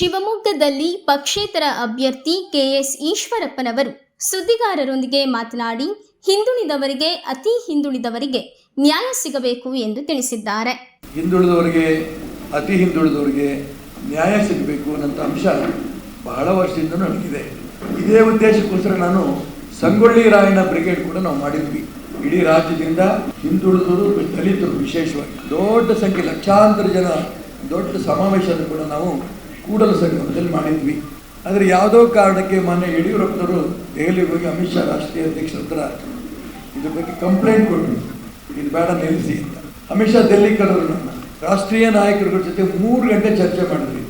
ಶಿವಮೊಗ್ಗದಲ್ಲಿ ಪಕ್ಷೇತರ ಅಭ್ಯರ್ಥಿ ಕೆಎಸ್ ಈಶ್ವರಪ್ಪನವರು ಸುದ್ದಿಗಾರರೊಂದಿಗೆ ಮಾತನಾಡಿ, ಹಿಂದುಳಿದವರಿಗೆ, ಅತಿ ಹಿಂದುಳಿದವರಿಗೆ ನ್ಯಾಯ ಸಿಗಬೇಕು ಎಂದು ತಿಳಿಸಿದ್ದಾರೆ. ಹಿಂದುಳಿದವರಿಗೆ, ಅತಿ ಹಿಂದುಳಿದವರಿಗೆ ನ್ಯಾಯ ಸಿಗಬೇಕು ಅನ್ನೋಂಥ ಅಂಶ ಬಹಳ ವರ್ಷದಿಂದ ನನಗಿದೆ ಇದೇ ಉದ್ದೇಶಕ್ಕೋಸ್ಕರ ನಾನು ಸಂಗೊಳ್ಳಿ ರಾಯಣ್ಣ ಬ್ರಿಗೇಡ್ ಕೂಡ ನಾವು ಮಾಡಿದ್ವಿ. ಇಡೀ ರಾಜ್ಯದಿಂದ ಹಿಂದುಳಿದವರು, ದಲಿತರು ವಿಶೇಷವಾಗಿ ದೊಡ್ಡ ಸಂಖ್ಯೆ ಲಕ್ಷಾಂತರ ಜನ ದೊಡ್ಡ ಸಮಾವೇಶವನ್ನು ಕೂಡ ನಾವು ಕೂಡಲ ಸಂಗಮದಲ್ಲಿ ಮಾಡಿದ್ವಿ. ಆದರೆ ಯಾವುದೋ ಕಾರಣಕ್ಕೆ ಮೊನ್ನೆ ಯಡಿಯೂರಪ್ಪನವರು ದೆಹಲಿಗೆ ಹೋಗಿ ಅಮಿತ್ ಶಾ ರಾಷ್ಟ್ರೀಯ ಅಧ್ಯಕ್ಷರ ಹತ್ರ ಇದ್ರ ಬಗ್ಗೆ ಕಂಪ್ಲೇಂಟ್ ಕೊಟ್ಟರು ಇದು ಬೇಡ ನಿಲ್ಲಿಸಿ ಅಂತ. ಅಮಿತ್ ಶಾ ಡೆಲ್ಲಿ ಕರೆದ್ರು. ನಮ್ಮ ರಾಷ್ಟ್ರೀಯ ನಾಯಕರುಗಳ ಜೊತೆ ಮೂರು ಗಂಟೆ ಚರ್ಚೆ ಮಾಡಿದ್ವಿ.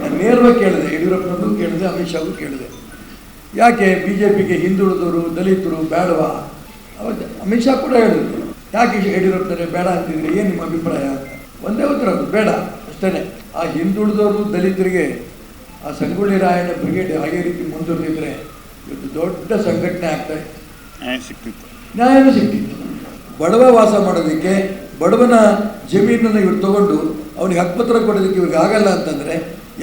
ನಾನು ನೇರವಾಗಿ ಕೇಳಿದೆ, ಯಡಿಯೂರಪ್ಪನವರು ಕೇಳಿದೆ, ಅಮಿತ್ ಶಾಗೂ ಕೇಳಿದೆ. ಯಾಕೆ ಬಿ ಜೆ ಪಿಗೆ ಹಿಂದುಳಿದವರು, ದಲಿತರು ಬೇಡವಾ? ಅವತ್ತು ಅಮಿತ್ ಶಾ ಕೂಡ ಹೇಳಿದ್ರು. ಯಾಕೆ ಯಡಿಯೂರಪ್ಪನವರೇ ಬೇಡ ಅಂತಿದ್ರೆ ಏನು ನಿಮ್ಮ ಅಭಿಪ್ರಾಯ? ಒಂದೇ ಉತ್ತರ ಬೇಡ. ಅಷ್ಟೇ ಆ ಹಿಂದುಳಿದವರು ದಲಿತರಿಗೆ ಆ ಸಂಗೊಳ್ಳಿ ರಾಯಣ್ಣ ಬ್ರಿಗೇಡ್ ಹಾಗೆ ರೀತಿ ಮುಂದುವರೆದಿದ್ರೆ ಇವತ್ತು ದೊಡ್ಡ ಸಂಘಟನೆ ಆಗ್ತಾ ಇತ್ತು ನ್ಯಾಯ ಸಿಕ್ತಿತ್ತು ನ್ಯಾಯನೂ ಸಿಕ್ತಿತ್ತು ಬಡವ ವಾಸ ಮಾಡೋದಕ್ಕೆ ಬಡವನ ಜಮೀನನ್ನು ಇವ್ರು ತಗೊಂಡು ಅವನಿಗೆ ಹಕ್ಕುಪತ್ರ ಕೊಡೋದಕ್ಕೆ ಇವ್ರಿಗೆ ಆಗಲ್ಲ ಅಂತಂದರೆ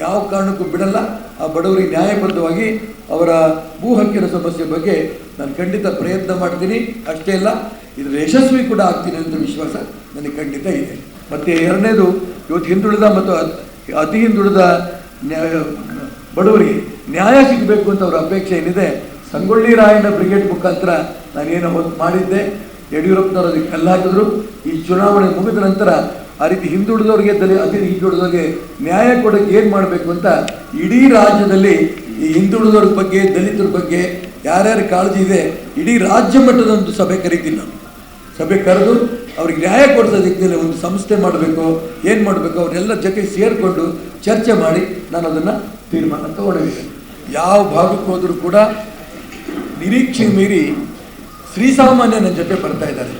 ಯಾವ ಕಾರಣಕ್ಕೂ ಬಿಡಲ್ಲ. ಆ ಬಡವರಿಗೆ ನ್ಯಾಯಬದ್ಧವಾಗಿ ಅವರ ಭೂ ಹಕ್ಕಿನ ಸಮಸ್ಯೆ ಬಗ್ಗೆ ನಾನು ಖಂಡಿತ ಪ್ರಯತ್ನ ಮಾಡ್ತೀನಿ. ಅಷ್ಟೇ ಅಲ್ಲ ಇದರ ಯಶಸ್ವಿ ಕೂಡ ಆಗ್ತೀನಿ ಅಂತ ವಿಶ್ವಾಸ ನನಗೆ ಖಂಡಿತ ಇದೆ. ಮತ್ತು ಎರಡನೇದು, ಇವತ್ತು ಹಿಂದುಳಿದ ಮತ್ತು ಅತ್- ಹಿಂದುಳಿದ ಬಡವರಿಗೆ ನ್ಯಾಯ ಸಿಗಬೇಕು ಅಂತ ಅವರ ಅಪೇಕ್ಷೆ ಏನಿದೆ, ಸಂಗೊಳ್ಳಿ ರಾಯಣ್ಣ ಬ್ರಿಗೇಡ್ ಮುಖಾಂತರ ನಾನೇನು ಅವತ್ತು ಮಾಡಿದ್ದೆ, ಯಡಿಯೂರಪ್ಪನವರು ಅದಕ್ಕೆ ಕಲ್ಲು ಹಾಕಿದ್ರು ಈ ಚುನಾವಣೆ ಮುಗಿದ ನಂತರ ಆ ರೀತಿ ಹಿಂದುಳಿದವ್ರಿಗೆ ದಲಿ, ಅತಿ ಹಿಂದುಳಿದವ್ರಿಗೆ ನ್ಯಾಯ ಕೊಡೋಕ್ಕೆ ಏನು ಮಾಡಬೇಕು ಅಂತ ಇಡೀ ರಾಜ್ಯದಲ್ಲಿ ಈ ಹಿಂದುಳಿದವ್ರ ಬಗ್ಗೆ, ದಲಿತರ ಬಗ್ಗೆ ಯಾರ್ಯಾರ ಕಾಳಜಿ ಇದೆ, ಇಡೀ ರಾಜ್ಯ ಮಟ್ಟದ ಒಂದು ಸಭೆ ಕರಿತೀನಿ ನಾನು. ಸಭೆ ಕರೆದು ಅವ್ರಿಗೆ ನ್ಯಾಯ ಕೊಡಿಸೋ ಒಂದು ಸಂಸ್ಥೆ ಮಾಡಬೇಕು, ಏನು ಮಾಡಬೇಕು, ಅವರೆಲ್ಲ ಜೊತೆ ಸೇರಿಕೊಂಡು ಚರ್ಚೆ ಮಾಡಿ ನಾನು ಅದನ್ನು ತೀರ್ಮಾನ ತಗೊಂಡಿದ್ದೇನೆ. ಯಾವ ಭಾಗಕ್ಕೆ ಹೋದರೂ ಕೂಡ ನಿರೀಕ್ಷೆ ಮೀರಿ ಶ್ರೀಸಾಮಾನ್ಯ ನನ್ನ ಜೊತೆ ಬರ್ತಾ ಇದ್ದಾರೆ.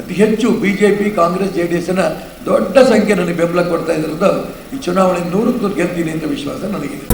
ಅತಿ ಹೆಚ್ಚು B J P Congress, J D ಎಸ್ನ ದೊಡ್ಡ ಸಂಖ್ಯೆ ನನಗೆ ಬೆಂಬಲ ಕೊಡ್ತಾ ಇದ್ದಿರೋದು ಈ ಚುನಾವಣೆ ನೂರಕ್ಕೂ ಗೆಲ್ತೀನಿ ಅಂತ ವಿಶ್ವಾಸ ನನಗಿದೆ.